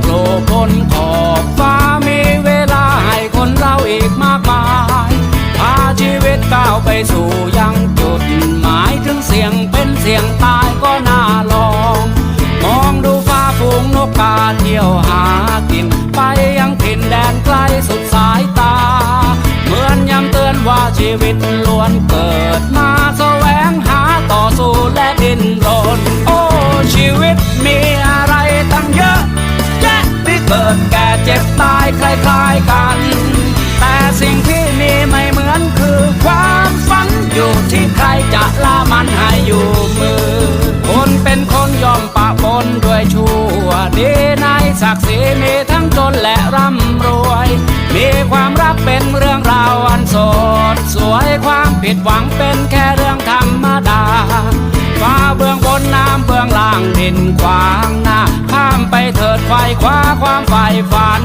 โผล่พ้นขอบฟ้ามีเวลาให้คนเราอีกมากมายพาชีวิตก้าวไปสู่ยังจุดหมายถึงเสียงเป็นเสียงตายก็น่าลอง มองดูฟ้าฝูงนกกาเที่ยวหากิน ไปยังถิ่นแดนไกลสุดสายตา เหมือนย้ำเตือนว่าชีวิตล้วนเกิดมาแสวงหาต่อสู้และดิ้นรน ที่ใครจะล่ามันให้อยู่มือ คนเป็นคนยอมปะปนด้วยชั่วดีในศักดิ์ศรีมีทั้งจนและร่ำรวย มีความรักเป็นเรื่องราวอันสดสวยความผิดหวังเป็นแค่เรื่องธรรมดาฟ้าเบื้องบนน้ำเบื้องล่างดินขวางหน้าข้ามไปเถิดไฟคว้าความใฝ่ฝัน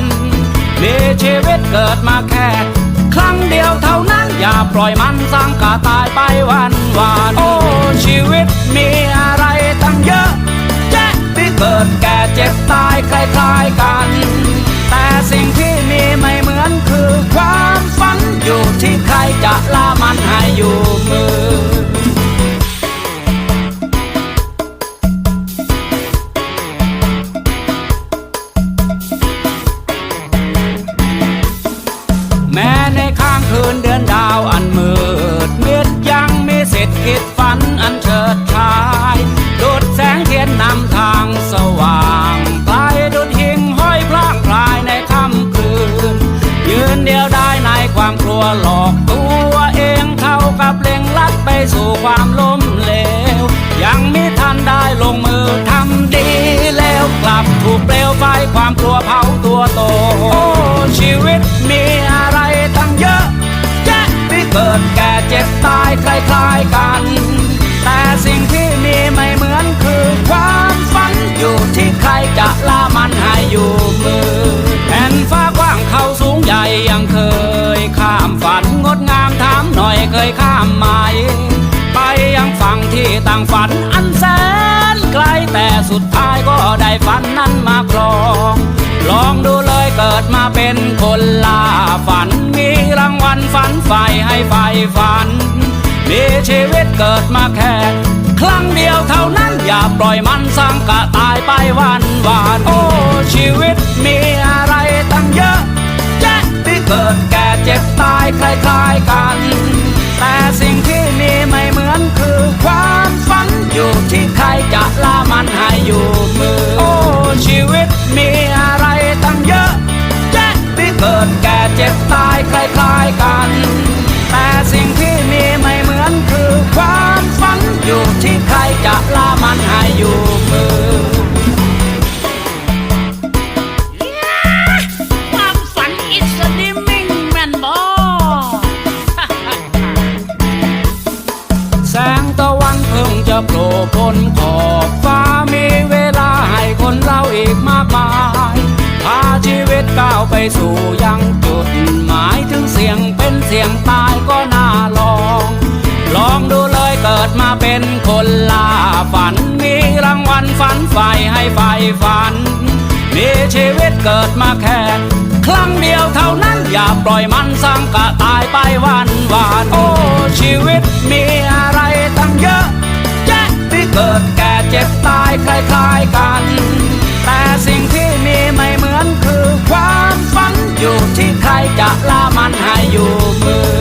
มีชีวิตเกิดมาแค่ ครั้งเดียวเท่านั้น อย่าปล่อยมันสร้างกาตายไปวันวานโอ้ชีวิตมีอะไรตั้งเยอะแยะที่เกิดแก่เจ็บตายคล้ายๆกัน แต่สิ่งที่มีไม่เหมือนคือความฝันอยู่ที่ใครจะล่ามันให้อยู่มือแม้ในข้างคืนเดือน ความกลัวหลอกตัวเองเท่ากับเล็งลัดไปสู่ความล้มเหลว ยังมิทันได้ลงมือทำดีแล้วกลับถูกเปลวไฟความกลัวเผาตัวโตโอ้ชีวิตมีอะไรตั้งเยอะแยะที่เกิดแก่เจ็บตายคล้ายๆกัน แต่สิ่งที่ ยข้ามไหมไปยังฝั่งที่ต่างฝันอันแสนไกลแต่สุดท้ายก็ได้ฝันนั้นมาครอง ลองดูเลยเกิดมาเป็นคนล่าฝัน มีรางวัลฝันใฝ่ให้ใฝ่ฝัน มีชีวิตเกิดมาแค่ครั้งเดียวเท่านั้นอย่าปล่อยมันสร้างกะตายไปวันวานโอ้ชีวิตมีอะไรตั้งเยอะแยะที่เกิดแก่เจ็บตายคล้ายๆกันะ สู่ยังจุดหมายถึงเสียงเป็นเสียงตายก็น่าลอง ลองดูเลยเกิดมาเป็นคนล่าฝัน มีรางวัลฝันใฝ่ให้ใฝ่ฝัน มีชีวิตเกิดมาแค่ครั้งเดียวเท่านั้นอย่าปล่อยมันสร้างกะตายไปวันวานโอ้ชีวิตมีอะไรตั้งเยอะแยะที่เกิดแก่เจ็บตายคล้ายๆกัน แต่สิ่งที่ อยู่ที่ใครจะล่ามันให้อยู่มือ